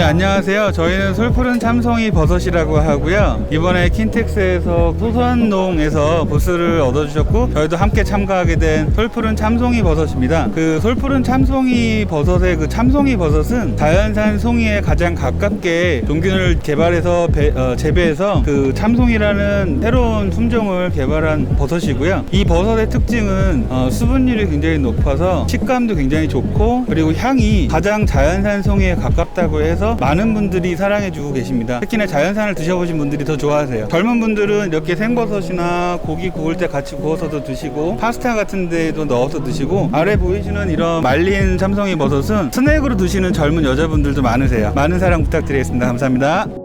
안녕하세요. 저희는 솔푸른 참송이 버섯이라고 하고요. 이번에 킨텍스에서 소선농에서 부스를 얻어주셨고 저희도 함께 참가하게 된 솔푸른 참송이 버섯입니다. 그 솔푸른 참송이 버섯의 그 참송이 버섯은 자연산 송이에 가장 가깝게 종균을 개발해서 배- 어, 재배해서 그 참송이라는 새로운 품종을 개발한 버섯이고요. 이 버섯의 특징은 어, 수분율이 굉장히 높아서 식감도 굉장히 좋고 그리고 향이 가장 자연산 송이에 가깝다고 해서 많은 분들이 사랑해주고 계십니다. 특히나 자연산을 드셔보신 분들이 더 좋아하세요. 젊은 분들은 이렇게 생버섯이나 고기 구울 때 같이 구워서도 드시고 파스타 같은 데도 넣어서 드시고 아래 보이시는 이런 말린 참송이 버섯은 스낵으로 드시는 젊은 여자분들도 많으세요. 많은 사랑 부탁드리겠습니다. 감사합니다.